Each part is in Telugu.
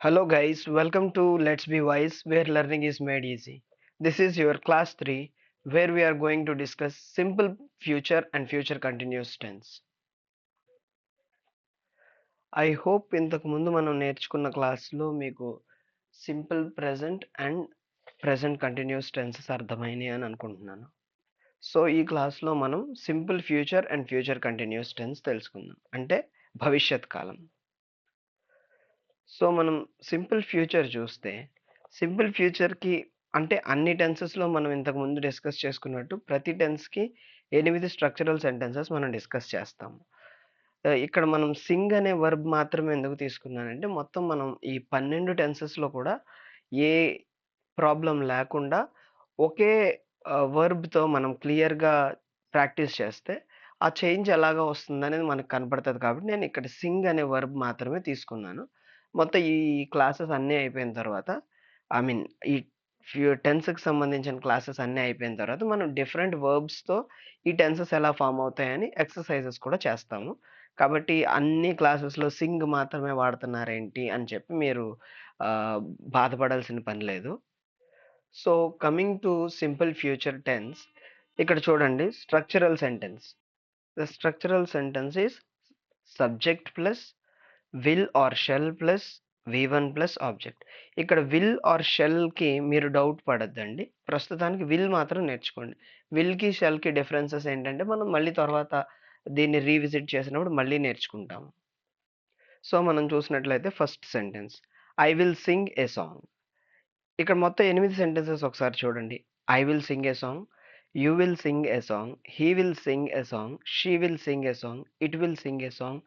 Hello guys, welcome to Let's Be Wise where learning is made easy. This is your class 3 where we are going to discuss simple future and future continuous tense. I hope ఇంతకు ముందు మనం నేర్చుకున్న క్లాస్లో మీకు simple present and present continuous tenses అర్థమైనాయి అని అనుకుంటున్నాను సో ఈ క్లాస్లో మనం simple future and future continuous tense తెలుసుకుందాం అంటే భవిష్యత్ కాలం సో మనం సింపుల్ ఫ్యూచర్ చూస్తే సింపుల్ ఫ్యూచర్కి అంటే అన్ని టెన్సెస్లో మనం ఇంతకు ముందు డిస్కస్ చేసుకున్నట్టు ప్రతి టెన్స్కి ఎనిమిది స్ట్రక్చరల్ సెంటెన్సెస్ మనం డిస్కస్ చేస్తాము ఇక్కడ మనం సింగ్ అనే వర్బ్ మాత్రమే ఎందుకు తీసుకున్నానంటే మొత్తం మనం ఈ పన్నెండు టెన్సెస్లో కూడా ఏ ప్రాబ్లం లేకుండా ఒకే వర్బ్తో మనం క్లియర్గా ప్రాక్టీస్ చేస్తే ఆ చేంజ్ ఎలాగా వస్తుంది అనేది మనకు కనపడుతుంది. కాబట్టి నేను ఇక్కడ సింగ్ అనే వర్బ్ మాత్రమే తీసుకున్నాను. మొత్తం ఈ క్లాసెస్ అన్నీ అయిపోయిన తర్వాత ఐ మీన్ ఈ ఫ్యూ టెన్స్కి సంబంధించిన క్లాసెస్ అన్నీ అయిపోయిన తర్వాత మనం డిఫరెంట్ వర్బ్స్తో ఈ టెన్సెస్ ఎలా ఫామ్ అవుతాయని ఎక్సర్సైజెస్ కూడా చేస్తాము. కాబట్టి అన్ని క్లాసెస్లో సింగ్ మాత్రమే వాడుతున్నారేంటి అని చెప్పి మీరు బాధపడాల్సిన పని లేదు. So coming to simple future tense ఇక్కడ చూడండి structural sentence. The structural sentence is subject plus will or shall plus V one plus object ఇక్కడ విల్ ఆర్ షెల్కి మీరు డౌట్ పడద్దండి. ప్రస్తుతానికి విల్ మాత్రం నేర్చుకోండి. విల్కి షెల్కి డిఫరెన్సెస్ ఏంటంటే మనం మళ్ళీ తర్వాత దీన్ని రీవిజిట్ చేసినప్పుడు మళ్ళీ నేర్చుకుంటాము సో మనం చూసినట్లయితే first sentence I will sing a song ఇక్కడ మొత్తం ఎనిమిది సెంటెన్సెస్ ఒకసారి చూడండి. I will sing a song you will sing a song he will sing a song she will sing a song it will sing a song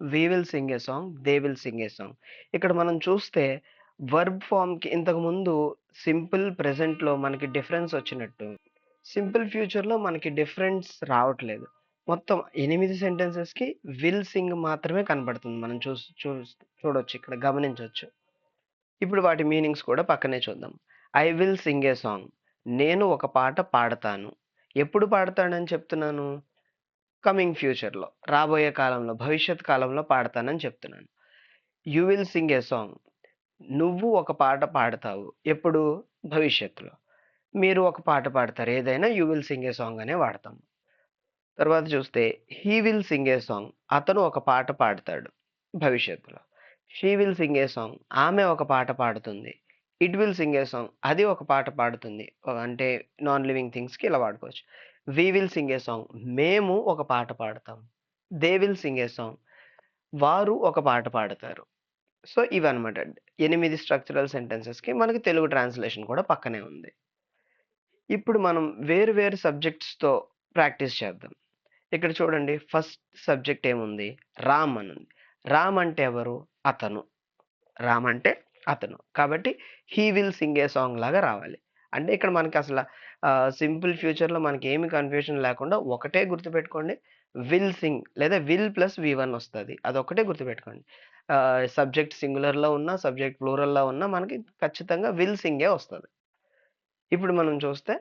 we will sing a song they will sing a song ఇక్కడ మనం చూస్తే వర్బ్ ఫామ్కి ఇంతకుముందు సింపుల్ ప్రజెంట్లో మనకి డిఫరెన్స్ వచ్చినట్టు. సింపుల్ ఫ్యూచర్లో మనకి డిఫరెన్స్ రావట్లేదు. మొత్తం ఎనిమిది సెంటెన్సెస్కి విల్ సింగ్ మాత్రమే కనబడుతుంది. మనం చూ చూ చూడొచ్చు ఇక్కడ గమనించవచ్చు ఇప్పుడు వాటి మీనింగ్స్ కూడా పక్కనే చూద్దాం. I will sing a song నేను ఒక పాట పాడతాను. ఎప్పుడు పాడతానని చెప్తున్నాను? కమింగ్ ఫ్యూచర్లో రాబోయే కాలంలో భవిష్యత్ కాలంలో పాడతానని చెప్తున్నాను. You will sing a song నువ్వు ఒక పాట పాడతావు ఎప్పుడు? భవిష్యత్తులో. మీరు ఒక పాట పాడతారు ఏదైనా you will sing a song అనే వాడతాం. తర్వాత చూస్తే he will sing a song అతను ఒక పాట పాడతాడు భవిష్యత్తులో. She will sing a song ఆమె ఒక పాట పాడుతుంది. It will sing a song అది ఒక పాట పాడుతుంది. అంటే నాన్ లివింగ్ థింగ్స్కి ఇలా వాడుకోవచ్చు. We will sing a song. మేము ఒక పాట పాడతాం. They will sing a song. వారు ఒక పాట పాడతారు. సో ఇవన్నమాట. ఎనిమిది స్ట్రక్చరల్ సెంటెన్సెస్కి మనకి తెలుగు ట్రాన్స్లేషన్ కూడా పక్కనే ఉంది. ఇప్పుడు మనం వేరు వేరు సబ్జెక్ట్స్తో ప్రాక్టీస్ చేద్దాం. ఇక్కడ చూడండి ఫస్ట్ సబ్జెక్ట్ ఏముంది? రామ్ అని ఉంది రామ్ అంటే ఎవరు? అతను. రామ్ అంటే అతను. కాబట్టి he will sing a song లాగా రావాలి. అంటే ఇక్కడ మనకి అసలు సింపుల్ ఫ్యూచర్లో మనకి ఏమి కన్ఫ్యూషన్ లేకుండా ఒకటే గుర్తుపెట్టుకోండి. విల్ సింగ్ లేదా విల్ ప్లస్ వి వన్ వస్తుంది. అదొకటే గుర్తుపెట్టుకోండి. సబ్జెక్ట్ సింగులర్లో ఉన్నా సబ్జెక్ట్ ప్లూరల్లో ఉన్నా మనకి ఖచ్చితంగా విల్ సింగే వస్తుంది. ఇప్పుడు మనం చూస్తే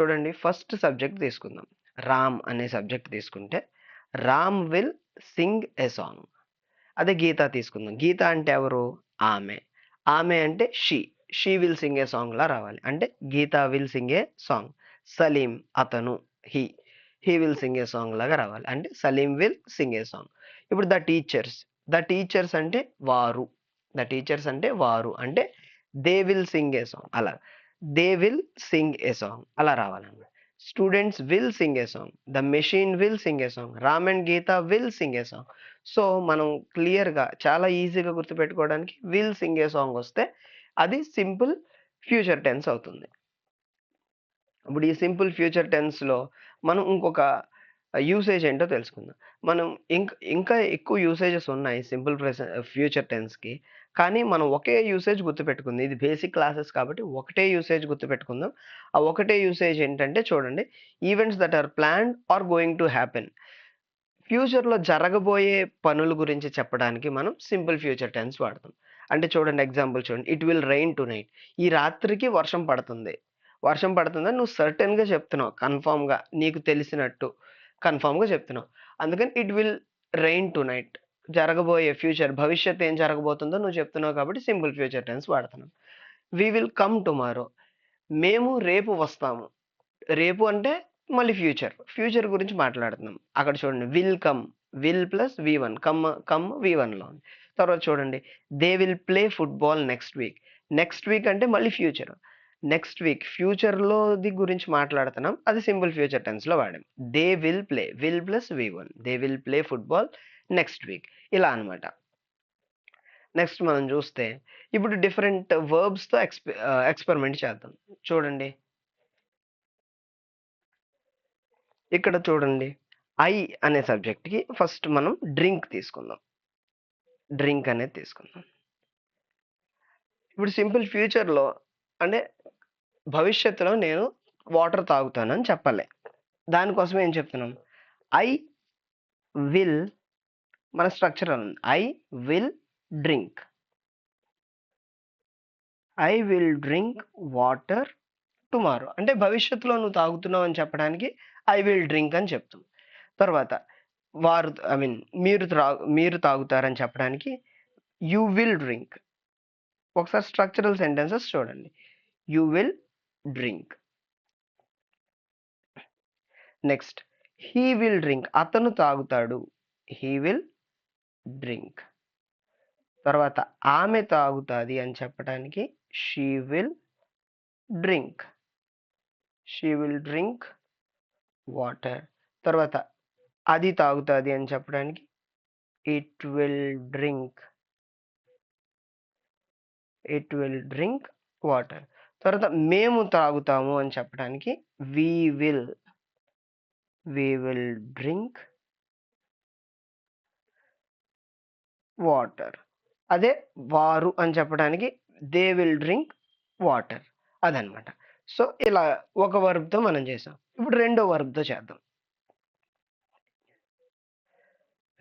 చూడండి ఫస్ట్ సబ్జెక్ట్ తీసుకుందాం. రామ్ అనే సబ్జెక్ట్ తీసుకుంటే Ram will sing a song. అదే గీత తీసుకుందాం. గీత అంటే ఎవరు? ఆమె. ఆమె అంటే she. She will sing a song లా రావాలి అంటే Geeta will sing a song Salim అతను he he will sing a song లాగా రావాలి అంటే Salim will sing a song ఇప్పుడు ద టీచర్స్ ద టీచర్స్ అంటే వారు ద టీచర్స్ అంటే వారు అంటే they will sing a song అలా they will sing a song అలా రావాలన్నమాట students will sing a song the machine will sing a song Ram and Geeta will sing a song so మనం క్లియర్గా చాలా ఈజీగా గుర్తుపెట్టుకోవడానికి విల్ సింగ్ ఏ సాంగ్ వస్తే అది సింపుల్ ఫ్యూచర్ టెన్స్ అవుతుంది. ఇప్పుడు ఈ సింపుల్ ఫ్యూచర్ టెన్స్లో మనం ఇంకొక యూసేజ్ ఏంటో తెలుసుకుందాం. మనం ఇంకా ఇంకా ఎక్కువ యూసేజెస్ ఉన్నాయి సింపుల్ ప్రెసెంట్ ఫ్యూచర్ టెన్స్కి. కానీ మనం ఒకే యూసేజ్ గుర్తుపెట్టుకుంది. ఇది బేసిక్ క్లాసెస్ కాబట్టి ఒకటే యూసేజ్ గుర్తుపెట్టుకుందాం. ఆ ఒకటే యూసేజ్ ఏంటంటే చూడండి events that are planned are going to happen. ఫ్యూచర్లో జరగబోయే పనుల గురించి చెప్పడానికి మనం సింపుల్ ఫ్యూచర్ టెన్స్ వాడతాం. అంటే చూడండి ఎగ్జాంపుల్ చూడండి. It will rain tonight ఈ రాత్రికి వర్షం పడుతుంది. వర్షం పడుతుందని నువ్వు సర్టెన్గా చెప్తున్నావు. కన్ఫామ్గా. నీకు తెలిసినట్టు కన్ఫామ్గా చెప్తున్నావు. అందుకని it will rain tonight జరగబోయే ఫ్యూచర్ భవిష్యత్తు ఏం జరగబోతుందో నువ్వు చెప్తున్నావు కాబట్టి సింపుల్ ఫ్యూచర్ టెన్స్ వాడుతున్నాం. We will come tomorrow. మేము రేపు వస్తాము. రేపు అంటే మళ్ళీ ఫ్యూచర్. ఫ్యూచర్ గురించి మాట్లాడుతున్నాం. అక్కడ చూడండి. Will come. Will plus V one. Come come V వన్లో ఉంది. తర్వాత చూడండి. They will play football next week. Next week అంటే మళ్ళీ ఫ్యూచర్. నెక్స్ట్ వీక్ ఫ్యూచర్లోది గురించి మాట్లాడుతున్నాం. అది సింపుల్ ఫ్యూచర్ టెన్స్లో వాడాం. They will play. Will plus V one. They will play football next week. ఇలా అనమాట నెక్స్ట్ మనం చూస్తే ఇప్పుడు డిఫరెంట్ వర్బ్స్తో ఎక్స్పె ఎక్స్పెరిమెంట్ చేద్దాం. చూడండి. ఇక్కడ చూడండి. ఐ అనే సబ్జెక్ట్కి ఫస్ట్ మనం డ్రింక్ తీసుకుందాం. డ్రింక్ అనేది తీసుకుందాం. ఇప్పుడు సింపుల్ ఫ్యూచర్లో అంటే భవిష్యత్తులో నేను వాటర్ తాగుతానని చెప్పలే. దానికోసం ఏం చెప్తున్నాం? ఐ విల్ మన స్ట్రక్చర్ ఉంది. I will drink. I will drink water tomorrow. అంటే భవిష్యత్తులో నువ్వు తాగుతున్నావు అని చెప్పడానికి ఐ విల్ డ్రింక్ అని చెప్తాం. తర్వాత వారు ఐ మీన్ మీరు త్రా మీరు తాగుతారని చెప్పడానికి యూ విల్ డ్రింక్. ఒకసారి స్ట్రక్చరల్ సెంటెన్సెస్ చూడండి. You will drink. Next he will drink. అతను తాగుతాడు. He will drink. తర్వాత ఆమె తాగుతుంది అని చెప్పడానికి she will drink. She will drink water. తర్వాత అది తాగుతుంది అని చెప్పడానికి it will drink. It will drink water. తర్వాత మేము తాగుతాము అని చెప్పడానికి we will we will drink water అదే వారు అని చెప్పడానికి దే విల్ డ్రింక్ వాటర్ అదనమాట. సో ఇలా ఒక వర్బ్తో మనం చేసాం. ఇప్పుడు రెండో వర్బ్తో చేద్దాం.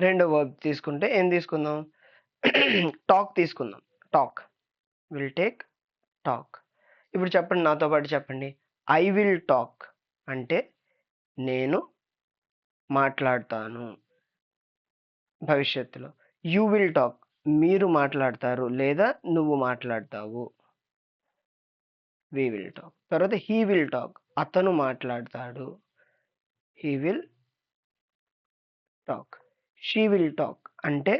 రెండో వర్బ్ తీసుకుంటే ఏం తీసుకుందాం? టాక్ తీసుకుందాం. టాక్. Will take talk. ఇప్పుడు చెప్పండి నాతో పాటు చెప్పండి. ఐ విల్ టాక్ అంటే నేను మాట్లాడతాను భవిష్యత్తులో. You will talk. మీరు మాట్లాడతారు లేదా నువ్వు మాట్లాడతావు. We will talk. తర్వాత హీ విల్ టాక్. అతను మాట్లాడతాడు. He will talk. She will talk అంటే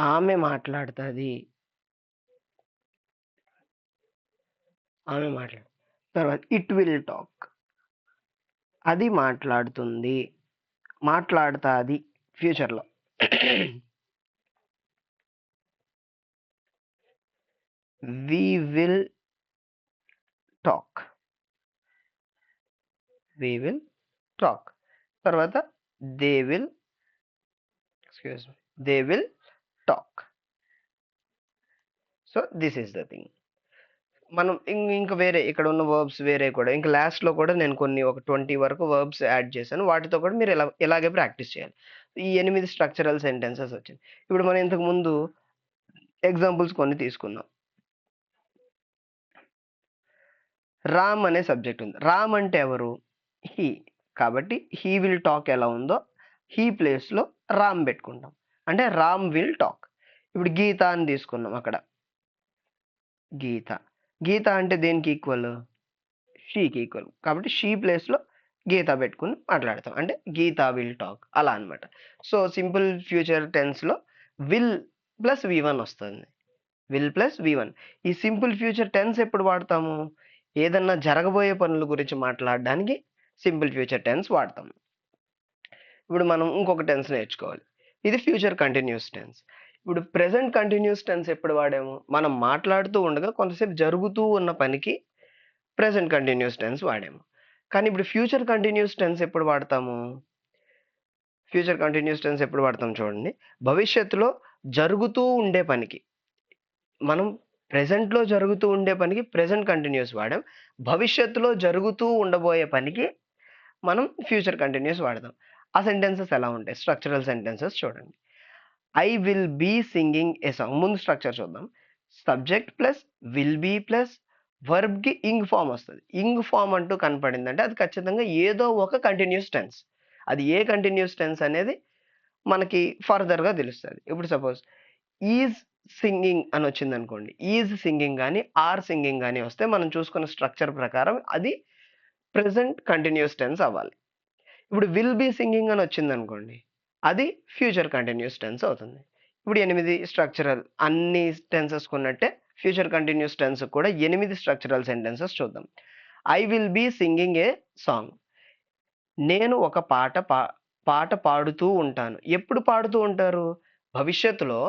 ఆమె మాట్లాడుతుంది. ఆమె మాట్లాడు తర్వాత ఇట్ విల్ టాక్. అది మాట్లాడుతుంది. మాట్లాడుతుంది ఫ్యూచర్లో. We will talk. We will talk. తర్వాత they will excuse they will talk so this is the thing మనం ఇంకా వేరే ఇక్కడ ఉన్న వర్బ్స్ వేరే కూడా ఇంకా లాస్ట్లో కూడా నేను కొన్ని ఒక ట్వంటీ వరకు వర్బ్స్ యాడ్ చేశాను. వాటితో కూడా మీరు ఇలా ఇలాగే ప్రాక్టీస్ చేయాలి. ఈ ఎనిమిది స్ట్రక్చరల్ సెంటెన్సెస్ వచ్చింది ఇప్పుడు మనం ఇంతకు ముందు ఎగ్జాంపుల్స్ కొన్ని తీసుకుందాం రామ్ అనే సబ్జెక్ట్ ఉంది. రామ్ అంటే ఎవరు? హీ కాబట్టి హీ విల్ టాక్ ఎలా ఉందో హీ ప్లేస్లో రామ్ పెట్టుకుంటాం. అంటే రామ్ విల్ టాక్. ఇప్పుడు గీత అని తీసుకున్నాం అక్కడ. గీత. గీత అంటే దేనికి ఈక్వల్? షీకి ఈక్వల్. కాబట్టి షీ ప్లేస్లో గీత పెట్టుకుని మాట్లాడతాం. అంటే గీత విల్ టాక్. అలా అన్నమాట. సో సింపుల్ ఫ్యూచర్ టెన్స్లో విల్ ప్లస్ వి వన్ వస్తుంది. Will plus V one. ఈ సింపుల్ ఫ్యూచర్ టెన్స్ ఎప్పుడు వాడతాము? ఏదన్నా జరగబోయే పనుల గురించి మాట్లాడడానికి సింపుల్ ఫ్యూచర్ టెన్స్ వాడతాం ఇప్పుడు మనం ఇంకొక టెన్స్ నేర్చుకోవాలి. ఇది ఫ్యూచర్ కంటిన్యూస్ టెన్స్. ఇప్పుడు ప్రెసెంట్ కంటిన్యూస్ టెన్స్ ఎప్పుడు వాడాము? మనం మాట్లాడుతూ ఉండగా కొంతసేపు జరుగుతూ ఉన్న పనికి ప్రెసెంట్ కంటిన్యూస్ టెన్స్ వాడాము. కానీ ఇప్పుడు ఫ్యూచర్ కంటిన్యూస్ టెన్స్ ఎప్పుడు వాడతాము? ఫ్యూచర్ కంటిన్యూస్ టెన్స్ ఎప్పుడు వాడతాం చూడండి. భవిష్యత్తులో జరుగుతూ ఉండే పనికి మనం ప్రెసెంట్లో జరుగుతూ ఉండే పనికి ప్రెసెంట్ కంటిన్యూస్ వాడాం. భవిష్యత్తులో జరుగుతూ ఉండబోయే పనికి మనం ఫ్యూచర్ కంటిన్యూస్ వాడదాం ఆ సెంటెన్సెస్ ఎలా ఉంటాయి? స్ట్రక్చరల్ సెంటెన్సెస్ చూడండి. I will be singing a song. ముందు స్ట్రక్చర్ చూద్దాం. Subject plus will be plus వర్బ్కి ing form వస్తుంది. ఇంగ్ ఫామ్ అంటూ కనపడిందంటే అది ఖచ్చితంగా ఏదో ఒక కంటిన్యూస్ టెన్స్. అది ఏ కంటిన్యూస్ టెన్స్ అనేది మనకి ఫర్దర్‌గా తెలుస్తుంది. ఇప్పుడు సపోజ్ ఈజ్ సింగింగ్ అని వచ్చింది అనుకోండి ఈజ్ సింగింగ్ కానీ ఆర్ సింగింగ్ కానీ వస్తే మనం చూసుకున్న స్ట్రక్చర్ ప్రకారం అది ప్రజెంట్ కంటిన్యూస్ టెన్స్ అవ్వాలి. ఇప్పుడు విల్ బీ సింగింగ్ అని వచ్చింది అనుకోండి అది ఫ్యూచర్ కంటిన్యూస్ టెన్స్ అవుతుంది. ఇప్పుడు ఎనిమిది స్ట్రక్చరల్ అన్ని టెన్సెస్ ఉన్నట్టే ఫ్యూచర్ కంటిన్యూస్ టెన్స్‌కి కూడా ఎనిమిది స్ట్రక్చరల్ సెంటెన్సెస్ చూద్దాం. I will be singing a song. నేను ఒక పాట పా పాట పాడుతూ ఉంటాను. ఎప్పుడు పాడుతూ ఉంటారు? భవిష్యత్తులో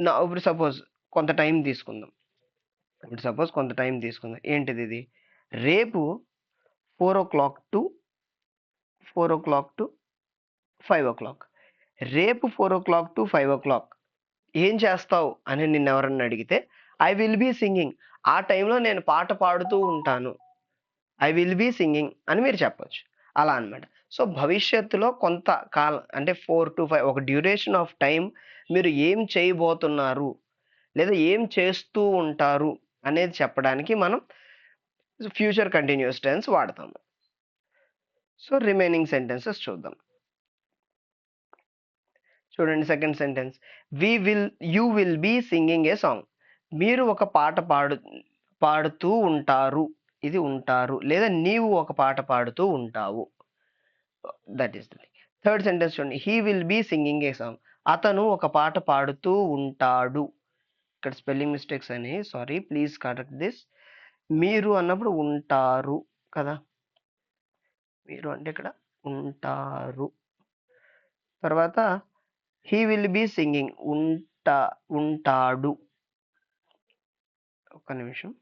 నా ఇప్పుడు సపోజ్ కొంత టైం తీసుకుందాం. ఇప్పుడు సపోజ్ కొంత టైం తీసుకుందాం. ఏంటిది ఇది రేపు 4:00 టు 4:00 టు 5:00 రేపు 4:00 టు 5:00 ఏం చేస్తావు అని నిన్నెవరన్నా అడిగితే ఐ విల్ బీ సింగింగ్. ఆ టైంలో నేను పాట పాడుతూ ఉంటాను. ఐ విల్ బీ సింగింగ్ అని మీరు చెప్పొచ్చు. అలా అనమాట సో, భవిష్యత్తులో కొంత కాలం అంటే 4-5 ఒక డ్యూరేషన్ ఆఫ్ టైమ్ మీరు ఏం చేయబోతున్నారు? లేదా ఏం చేస్తూ ఉంటారు? అనేది చెప్పడానికి మనం ఫ్యూచర్ కంటిన్యూయస్ టెన్స్ వాడతాము. సో, రిమైనింగ్ సెంటెన్సెస్ చూద్దాం. చూడండి second sentence. We will you will be singing a song. మీరు ఒక పాట పాడు పాడుతూ ఉంటారు. ఇది ఉంటారు. లేదా నీవు ఒక పాట పాడుతూ ఉంటావు. That is the third sentence చూడండి. He will be singing a song. అతను ఒక పాట పాడుతూ ఉంటాడు. ఇక్కడ స్పెల్లింగ్ మిస్టేక్స్ అని సారీ ప్లీజ్ కరెక్ట్ దిస్. మీరు అన్నప్పుడు ఉంటారు కదా! మీరు అంటే ఇక్కడ ఉంటారు. తర్వాత హీ విల్ బి సింగింగ్ ఉంటా ఉంటాడు. ఒక నిమిషం.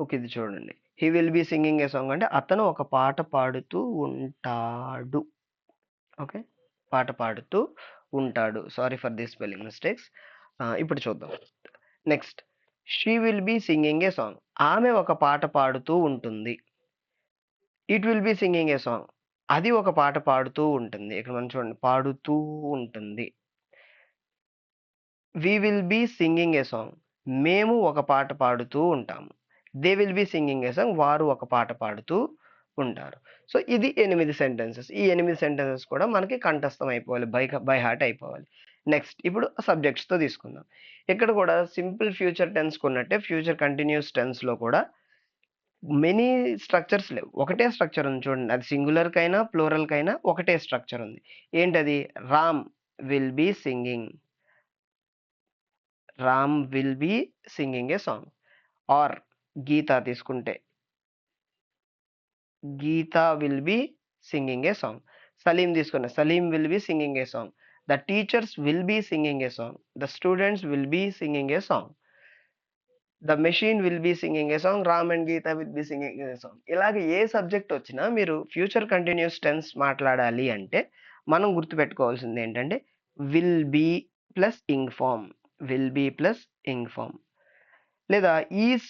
ఓకే. ఇది చూడండి. He will be singing a song అంటే అతను ఒక పాట పాడుతూ ఉంటాడు. ఓకే. పాట పాడుతూ ఉంటాడు. Sorry for the spelling mistakes. ఇప్పుడు చూద్దాం. Next she will be singing a song. ఆమె ఒక పాట పాడుతూ ఉంటుంది. It will be singing a song. అది ఒక పాట పాడుతూ ఉంటుంది. ఇక్కడ మనం చూడండి పాడుతూ ఉంటుంది. We will be singing a song. మేము ఒక పాట పాడుతూ ఉంటాము. They will be singing a song. వారు ఒక పాట పాడుతూ ఉంటారు. సో, ఇది ఎనిమిది సెంటెన్సెస్. ఈ ఎనిమిది సెంటెన్సెస్ కూడా మనకి కంఠస్థం అయిపోవాలి. బై బై హార్ట్ అయిపోవాలి. నెక్స్ట్ ఇప్పుడు సబ్జెక్ట్స్‌తో తీసుకుందాం. ఇక్కడ కూడా సింపుల్ ఫ్యూచర్ టెన్స్‌కి ఉన్నట్టే ఫ్యూచర్ కంటిన్యూస్ టెన్స్‌లో కూడా మెనీ స్ట్రక్చర్స్ లేవు. ఒకటే స్ట్రక్చర్ ఉంది చూడండి. అది సింగులర్‌కైనా, ప్లూరల్‌కైనా ఒకటే స్ట్రక్చర్ ఉంది. ఏంటది? Ram will be singing. Ram will be singing a song. Or Geeta తీసుకుంటే Geeta will be singing a song. Salim తీసుకుంటే Salim will be singing a song. The teachers will be singing a song. The students will be singing a song. The machine will be singing a song. Ram and Geeta will be singing a song. ఇలాగ ఏ సబ్జెక్ట్ వచ్చినా మీరు ఫ్యూచర్ కంటిన్యూస్ టెన్స్ మాట్లాడాలి అంటే మనం గుర్తుపెట్టుకోవాల్సింది ఏంటంటే will be plus ing form. Will be plus ing form. లేదా ఈస్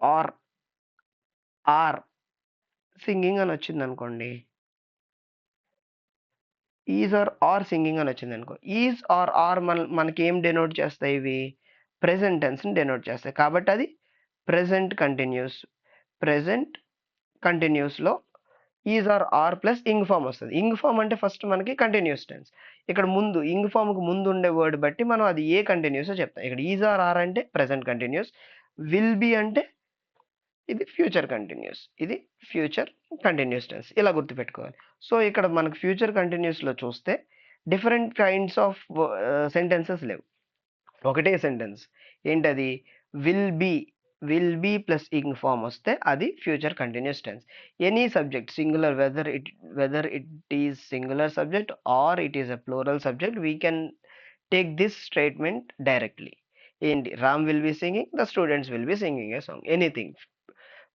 ఆర్ ఆర్ సింగింగ్ అని వచ్చింది అనుకోండి ఈజ్ ఆర్ ఆర్ సింగింగ్ అని వచ్చింది అనుకో ఈజ్ ఆర్ ఆర్ మన మనకి ఏం డెనోట్ చేస్తాయి ఇవి? ప్రెజెంట్ టెన్స్‌ని డెనోట్ చేస్తాయి. కాబట్టి అది present continuous present కంటిన్యూస్లో is are are plus ing form వస్తుంది ఇంగ్ ఫామ్ అంటే ఫస్ట్ మనకి కంటిన్యూస్ టెన్స్. ఇక్కడ ముందు ఇంగ్ ఫామ్కి ముందు ఉండే వర్డ్ బట్టి మనం అది ఏ కంటిన్యూస్ చెప్తాం. ఇక్కడ ఈజ్ ఆర్ ఆర్ అంటే ప్రెజెంట్ కంటిన్యూస్ విల్ బి అంటే ఇది ఫ్యూచర్ కంటిన్యూస్ ఇది ఫ్యూచర్ కంటిన్యూస్ టెన్స్. ఇలా గుర్తుపెట్టుకోవాలి. సో, ఇక్కడ మనకు ఫ్యూచర్ కంటిన్యూస్లో చూస్తే డిఫరెంట్ కైండ్స్ ఆఫ్ సెంటెన్సెస్ లేవు. ఒకటే సెంటెన్స్. ఏంటది? Will be will be plus ing form వస్తే అది future continuous tense. Any subject singular whether it whether it is singular subject or it is a plural subject we can take this statement directly. ఏంటి? Ram will be singing. The students will be singing a song. Anything.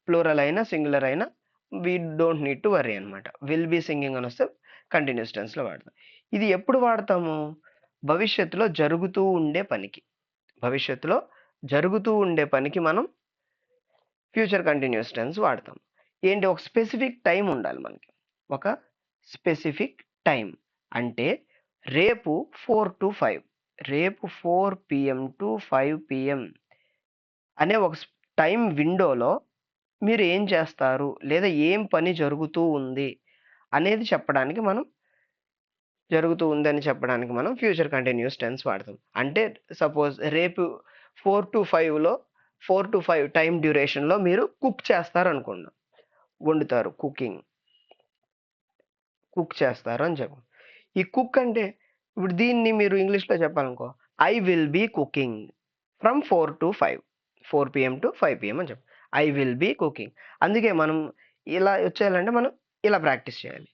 Plural అయినా, సింగులర్ అయినా we don't need to worry అనమాట విల్ బి సింగింగ్ అని వస్తే కంటిన్యూస్ టెన్స్‌లో వాడతాం. ఇది ఎప్పుడు వాడతాము? భవిష్యత్తులో జరుగుతూ ఉండే పనికి. భవిష్యత్తులో జరుగుతూ ఉండే పనికి మనం ఫ్యూచర్ కంటిన్యూస్ టెన్స్ వాడతాం. ఏంటి? ఒక స్పెసిఫిక్ టైం ఉండాలి మనకి. ఒక స్పెసిఫిక్ టైం అంటే రేపు 4-5 రేపు ఫోర్ పీఎం టు 5 పీఎం అనే ఒక టైం విండోలో మీరు ఏం చేస్తారు? లేదా ఏం పని జరుగుతూ ఉంది? అనేది చెప్పడానికి మనం జరుగుతూ ఉందని చెప్పడానికి మనం ఫ్యూచర్ కంటిన్యూస్ టెన్స్ వాడతాం. అంటే సపోజ్ రేపు ఫోర్ టు ఫైవ్లో ఫోర్ టు ఫైవ్ టైం డ్యూరేషన్‌లో మీరు కుక్ చేస్తారు అనుకుందాం వండుతారు కుకింగ్. కుక్ చేస్తారు అని చెప్పాం. ఈ కుక్ అంటే ఇప్పుడు దీన్ని మీరు ఇంగ్లీష్‌లో చెప్పాలనుకో I will be cooking from four to five four PM to five PM అని చెప్పాం. I will be cooking. అందుకే మనం ఇలా వచ్చేయాలంటే మనం ఇలా ప్రాక్టీస్ చేయాలి.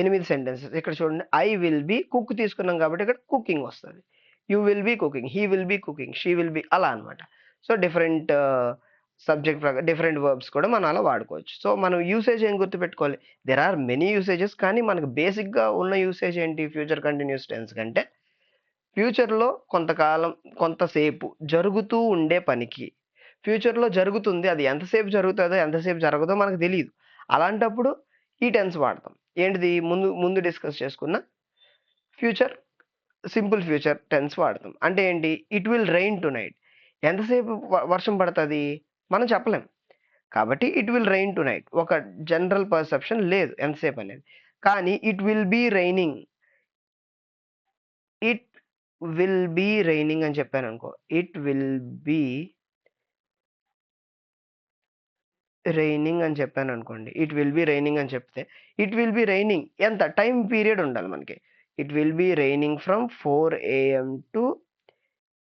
ఎనిమిది సెంటెన్సెస్ ఇక్కడ చూడండి. ఐ విల్ బి కుక్ తీసుకున్నాం కాబట్టి ఇక్కడ కుకింగ్ వస్తుంది you will be cooking. He will be cooking. She will be అలా అన్నమాట. సో డిఫరెంట్ సబ్జెక్ట్ ప్రకారం డిఫరెంట్ వర్బ్స్ కూడా మనం అలా వాడుకోవచ్చు. సో మనం యూసేజ్ ఏం గుర్తుపెట్టుకోవాలి. దెర్ ఆర్ మెనీ యూసేజెస్ కానీ మనకు బేసిక్‌గా ఉన్న యూసేజ్ ఏంటి ఫ్యూచర్ కంటిన్యూస్ టెన్స్ కంటే ఫ్యూచర్‌లో కొంతకాలం కొంతసేపు జరుగుతూ ఉండే పనికి ఫ్యూచర్‌లో జరుగుతుంది. అది ఎంతసేపు జరుగుతుందో ఎంతసేపు జరగదో మనకు తెలియదు అలాంటప్పుడు ఈ టెన్స్ వాడతాం. ఏంటిది ముందు ముందు డిస్కస్ చేసుకున్న ఫ్యూచర్ సింపుల్ ఫ్యూచర్ టెన్స్ వాడతాం. అంటే ఏంటి it will rain tonight ఎంతసేపు వ వర్షం పడుతుంది మనం చెప్పలేం. కాబట్టి ఇట్ విల్ రెయిన్ టునైట్. ఒక జనరల్ పర్సెప్షన్ లేదు ఎంతసేపు అనేది. కానీ it will be raining it will be raining అని చెప్పాననుకో. ఇట్ విల్ బీ రైనింగ్ అని చెప్పాను అనుకోండి ఇట్ విల్ బి రైనింగ్ అని చెప్తే ఇట్ విల్ బి రైనింగ్ ఎంత టైం పీరియడ్ ఉండాలి మనకి. It will be raining from four AM to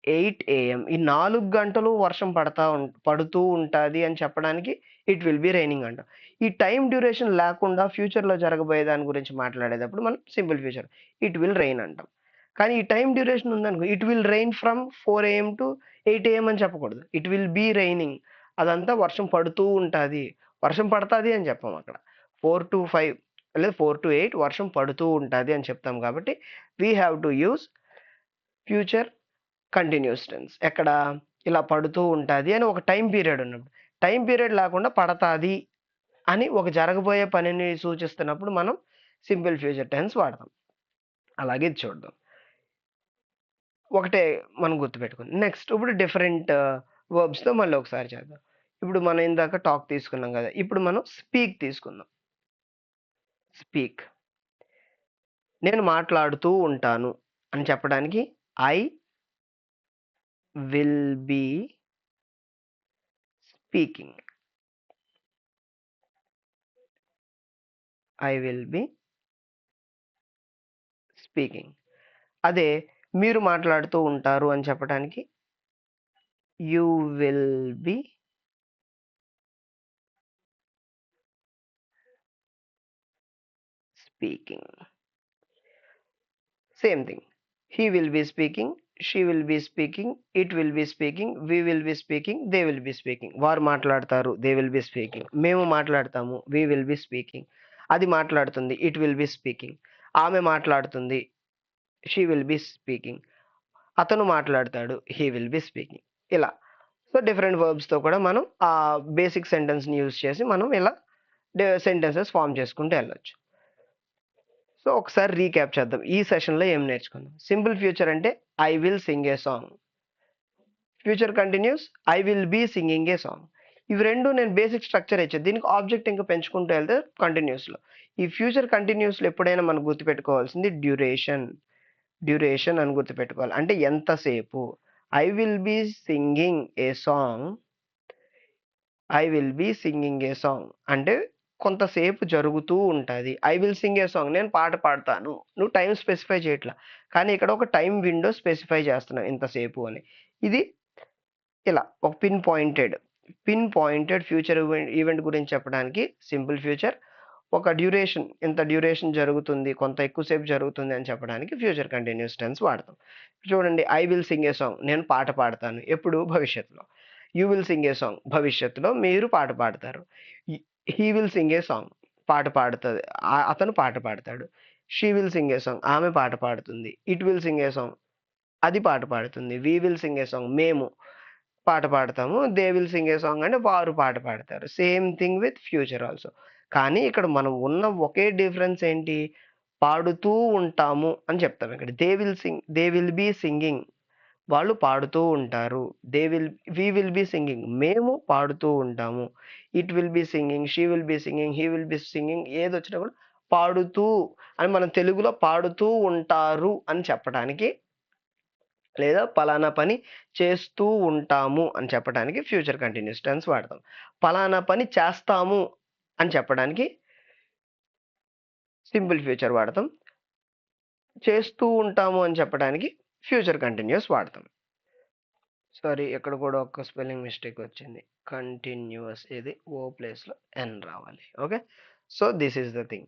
eight AM. ఈ నాలుగు గంటలు వర్షం పడతా పడుతూ ఉంటుంది అని చెప్పడానికి ఇట్ విల్ బి రైనింగ్ అంటాం. ఈ టైం డ్యూరేషన్ లేకుండా ఫ్యూచర్‌లో జరగబోయే దాని గురించి మాట్లాడేటప్పుడు మనం simple future it will rain అంటాం. కానీ ఈ టైం డ్యూరేషన్ ఉందనుకో it will rain from four AM to eight AM అని చెప్పకూడదు. ఇట్ విల్ బి రైనింగ్ అదంతా వర్షం పడుతూ ఉంటుంది వర్షం పడుతుంది అని చెప్పాం అక్కడ. 4-5 లేదా 4-8 వర్షం పడుతూ ఉంటుంది అని చెప్తాం కాబట్టి we have to use future continuous tense. ఎక్కడ ఇలా పడుతూ ఉంటుంది అని ఒక టైం పీరియడ్ ఉన్నప్పుడు. టైం పీరియడ్ లేకుండా పడతాది అని ఒక జరగబోయే పనిని సూచిస్తున్నప్పుడు మనం సింపుల్ ఫ్యూచర్ టెన్స్ వాడతాం. అలాగే ఇది ఒకటే మనం గుర్తుపెట్టుకుందాం. నెక్స్ట్ ఇప్పుడు డిఫరెంట్ వర్బ్స్‌తో మళ్ళీ ఒకసారి చేద్దాం. ఇప్పుడు మనం ఇందాక టాక్ తీసుకున్నాం కదా! ఇప్పుడు మనం స్పీక్ తీసుకుందాం. స్పీక్. నేను మాట్లాడుతూ ఉంటాను అని చెప్పడానికి I will be speaking. I will be speaking. అదే మీరు మాట్లాడుతూ ఉంటారు అని చెప్పడానికి you will be speaking. Same thing. He will be speaking. She will be speaking. It will be speaking. We will be speaking. They will be speaking. వారు మాట్లాడతారు. They will be speaking. మేము మాట్లాడతాము. We will be speaking. అది మాట్లాడుతుంది. It will be speaking. ఆమె మాట్లాడుతుంది. She will be speaking. అతను మాట్లాడతాడు. He will be speaking. ఇలా. సో డిఫరెంట్ వర్బ్స్‌తో కూడా మనం ఆ బేసిక్ సెంటెన్స్‌ని యూజ్ చేసి మనం ఇలా డే సెంటెన్సెస్ ఫార్మ్ చేసుకుంటూ వెళ్ళొచ్చు సో ఒకసారి రీక్యాప్ చేద్దాం. ఈ సెషన్‌లో ఏం నేర్చుకున్నాం. సింపుల్ ఫ్యూచర్ అంటే I will sing a song. Future continuous I will be singing a song. ఇవి రెండు నేను బేసిక్ స్ట్రక్చర్ ఇచ్చాను దీనికి ఆబ్జెక్ట్ ఇంకా పెంచుకుంటూ వెళ్తే కంటిన్యూస్‌లో. ఈ ఫ్యూచర్ కంటిన్యూస్‌లో ఎప్పుడైనా మనం గుర్తుపెట్టుకోవాల్సింది డ్యూరేషన్. డ్యూరేషన్ అని గుర్తుపెట్టుకోవాలి. అంటే ఎంతసేపు. I will be singing a song. I will be singing a song. అంటే కొంతసేపు జరుగుతూ ఉంటుంది I will sing a song. నేను పాట పాడతాను. నువ్వు టైమ్ స్పెసిఫై చేయట్లా. కానీ ఇక్కడ ఒక టైం విండో స్పెసిఫై చేస్తున్నావు ఇంతసేపు అని. ఇది ఇలా ఒక pin pointed. Pin pointed future event గురించి చెప్పడానికి సింపుల్ ఫ్యూచర్. ఒక డ్యూరేషన్ ఇంత డ్యూరేషన్ జరుగుతుంది. కొంత ఎక్కువసేపు జరుగుతుంది అని చెప్పడానికి ఫ్యూచర్ కంటిన్యూస్ టెన్స్ వాడతాం. చూడండి I will sing a song. నేను పాట పాడతాను. ఎప్పుడు? భవిష్యత్తులో. You will sing a song. భవిష్యత్తులో మీరు పాట పాడతారు. He will sing a song. పాట పాడుతుంది అతను పాట పాడతాడు. She will sing a song. ఆమె పాట పాడుతుంది. It will sing a song. అది పాట పాడుతుంది. We will sing a song. మేము పాట పాడతాము. They will sing a song అంటే వారు పాట పాడతారు. Same thing with future also. కానీ ఇక్కడ మనం ఉన్న ఒకే డిఫరెన్స్ ఏంటి? పాడుతూ ఉంటాము అని చెప్తాం ఇక్కడ. They will sing they will be singing. వాళ్ళు పాడుతూ ఉంటారు. They will we will be singing. మేము పాడుతూ ఉంటాము. It will be singing. She will be singing. He will be singing. ఏదొచ్చినా కూడా పాడుతూ అని మనం తెలుగులో పాడుతూ ఉంటారు అని చెప్పడానికి లేదా పలానా పని చేస్తూ ఉంటాము అని చెప్పడానికి ఫ్యూచర్ కంటిన్యూస్ టెన్స్ వాడతాం. పలానా పని చేస్తాము అని చెప్పడానికి సింపుల్ ఫ్యూచర్ వాడతాం. చేస్తూ ఉంటాము అని చెప్పడానికి ఫ్యూచర్ కంటిన్యూస్ వాడతాం. సారీ ఇక్కడ కూడా ఒక స్పెల్లింగ్ మిస్టేక్ వచ్చింది. కంటిన్యూస్ ఇది ఓ ప్లేస్లో ఎన్ రావాలి. Okay? So this is the thing.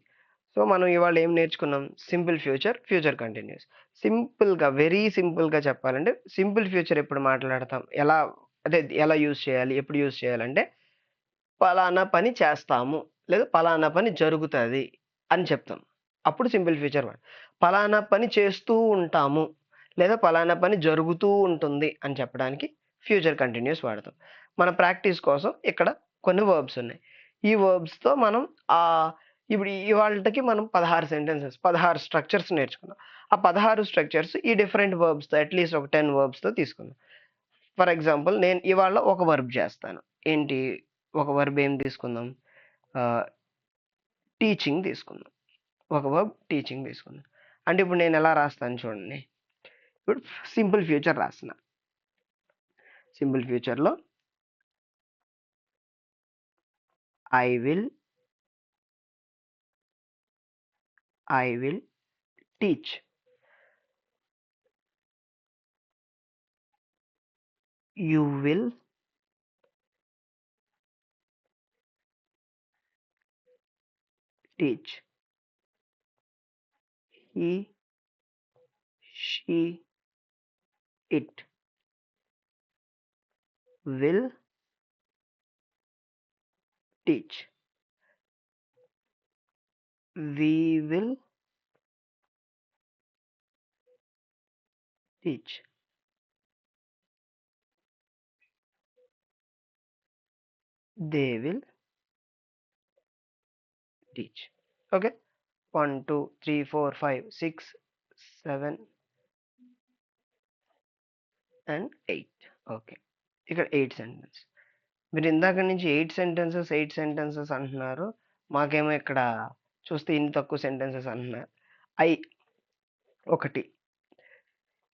So మనం ఇవాళ ఏం నేర్చుకున్నాం? Simple future future continuous. సింపుల్గా వెరీ సింపుల్గా చెప్పాలంటే సింపుల్ ఫ్యూచర్ ఎప్పుడు మాట్లాడతాం? ఎలా అదే ఎలా యూజ్ చేయాలి? ఎప్పుడు యూజ్ చేయాలంటే పలానా పని చేస్తాము లేదా పలానా పని జరుగుతుంది అని చెప్తాం. అప్పుడు సింపుల్ ఫ్యూచర్ వాడు. పలానా పని చేస్తూ ఉంటాము లేదా పలానా పని జరుగుతూ ఉంటుంది అని చెప్పడానికి ఫ్యూచర్ కంటిన్యూస్ వాడతాం. మన ప్రాక్టీస్ కోసం ఇక్కడ కొన్ని వర్బ్స్ ఉన్నాయి. ఈ వర్బ్స్తో మనం ఆ ఇప్పుడు ఇవాళకి మనం పదహారు సెంటెన్సెస్ పదహారు స్ట్రక్చర్స్ నేర్చుకున్నాం. ఆ పదహారు స్ట్రక్చర్స్ ఈ డిఫరెంట్ వర్బ్స్తో అట్లీస్ట్ ఒక టెన్ వర్బ్స్తో తీసుకుందాం. ఫర్ ఎగ్జాంపుల్ నేను ఇవాళ ఒక వర్బ్ చేస్తాను. ఏంటి? ఒక వర్బ్ ఏం తీసుకుందాం? టీచింగ్ తీసుకుందాం. ఒక వర్బ్ టీచింగ్ తీసుకుందాం. అంటే ఇప్పుడు నేను ఎలా రాస్తాను చూడండి. ఇప్పుడు సింపుల్ ఫ్యూచర్ రాసిన. సింపుల్ ఫ్యూచర్లో I will I will teach. You will teach. He, she, it will teach. We will teach. They will teach. Okay? One two three four five six seven and eight okay ఇక్కడ ఎయిట్ సెంటెన్స్ మీరు ఇందాక నుంచి ఎయిట్ సెంటెన్సెస్ ఎయిట్ సెంటెన్సెస్ అంటున్నారు. మాకేమో ఇక్కడ చూస్తే ఇన్ని తక్కువ సెంటెన్సెస్ అంటున్నారు ఐ ఒకటి.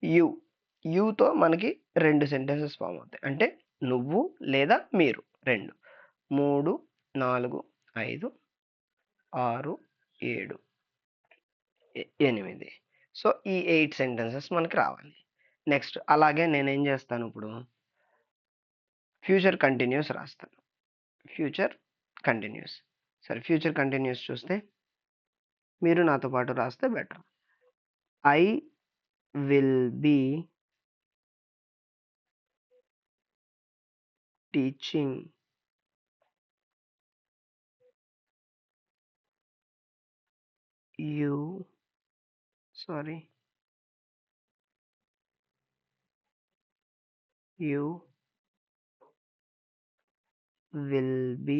యు యూతో మనకి రెండు సెంటెన్సెస్ ఫామ్ అవుతాయి. అంటే నువ్వు లేదా మీరు రెండు. మూడు నాలుగు ఐదు ఆరు ఏడు ఎనిమిది. సో ఈ ఎయిట్ సెంటెన్సెస్ మనకి రావాలి. నెక్స్ట్ అలాగే నేనేం చేస్తాను ఇప్పుడు? ఫ్యూచర్ కంటిన్యూస్ రాస్తాను. Future continuous. సరే ఫ్యూచర్ కంటిన్యూస్ చూస్తే మీరు నాతో పాటు రాస్తే better. I will be teaching you sorry you will be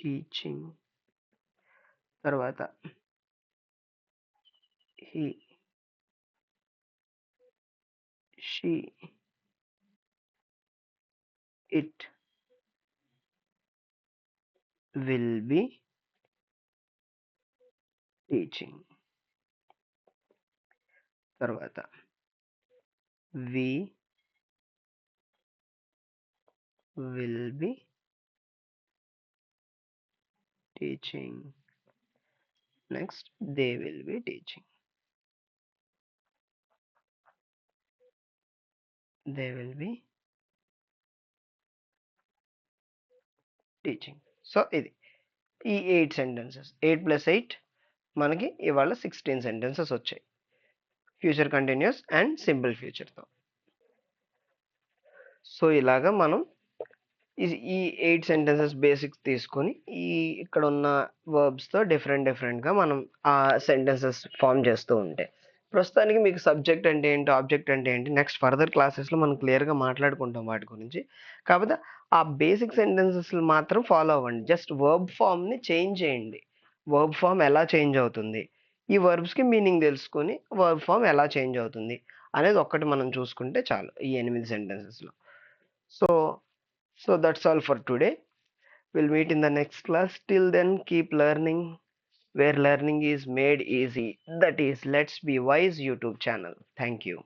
teaching తర్వాత he she it will be teaching తర్వాత we will be teaching. Next they will be teaching. They will be teaching so ఇది ఈ eight sentences eight plus eight మనకి ఇవాళ సిక్స్టీన్ సెంటెన్సెస్ వచ్చాయి. ఫ్యూచర్ కంటిన్యూస్ అండ్ సింపుల్ ఫ్యూచర్తో సో ఇలాగా మనం ఈ- ఈ ఎయిట్ సెంటెన్సెస్ బేసిక్స్ తీసుకొని ఈ ఇక్కడ ఉన్న వర్బ్స్తో డిఫరెంట్ డిఫరెంట్గా మనం ఆ సెంటెన్సెస్ ఫామ్ చేస్తూ ఉంటే. ప్రస్తుతానికి మీకు సబ్జెక్ట్ అంటే ఏంటి ఆబ్జెక్ట్ అంటే ఏంటి నెక్స్ట్ ఫర్దర్ క్లాసెస్లో మనం క్లియర్గా మాట్లాడుకుంటాం వాటి గురించి. కాకపోతే ఆ బేసిక్ సెంటెన్సెస్ మాత్రం ఫాలో అవ్వండి. జస్ట్ వర్బ్ ఫామ్ని చేంజ్ చేయండి. వర్బ్ ఫామ్ ఎలా చేంజ్ అవుతుంది? ఈ వర్బ్స్కి మీనింగ్ తెలుసుకొని వర్బ్ ఫామ్ ఎలా చేంజ్ అవుతుంది అనేది ఒక్కటి మనం చూసుకుంటే చాలు ఈ ఎనిమిది సెంటెన్సెస్లో. So so that's all for today. We'll meet in the next class. Till then keep learning. Where learning is made easy. That is let's be wise youtube channel. Thank you.